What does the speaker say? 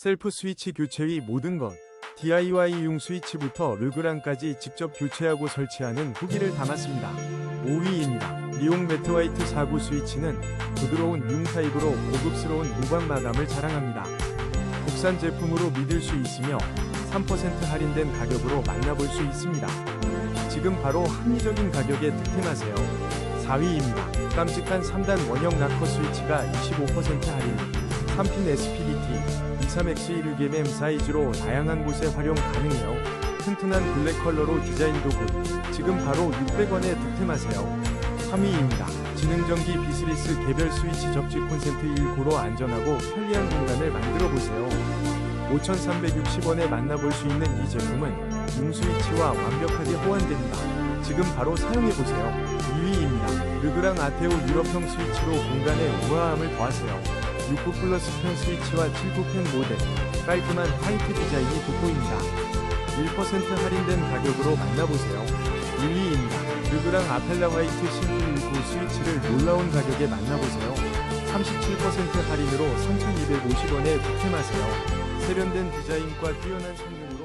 셀프 스위치 교체 의 모든 것. DIY용 스위치부터 르그랑까지 직접 교체하고 설치하는 후기를 담았습니다. 5위입니다. 리옹 매트 화이트 4구 스위치는 부드러운 융 타입으로 고급스러운 무광 마감을 자랑합니다. 국산 제품으로 믿을 수 있으며 3% 할인된 가격으로 만나볼 수 있습니다. 지금 바로 합리적인 가격에 득템하세요. 4위입니다. 깜찍한 3단 원형 락커 스위치가 25% 할인. 3핀 SPDT 23X 16mm 사이즈로 다양한 곳에 활용 가능해요. 튼튼한 블랙 컬러로 디자인도 굿. 지금 바로 600원에 득템하세요. 3위입니다. 지능전기 비스리스 개별 스위치 접지 콘센트 1고로 안전하고 편리한 공간을 만들어 보세요. 5,360원에 만나볼 수 있는 이 제품은 융 스위치와 완벽하게 호환됩니다. 지금 바로 사용해 보세요. 2위입니다. 르그랑 아테오 유럽형 스위치로 공간에 우아함을 더하세요. 6구 플러스 펜 스위치와 7구 펜 모델, 깔끔한 화이트 디자인이 돋보입니다. 1% 할인된 가격으로 만나보세요. 1위입니다. 르그랑 아펠라 화이트 싱글 1구 스위치를 놀라운 가격에 만나보세요. 37% 할인으로 3,250원에 득템하세요. 세련된 디자인과 뛰어난 성능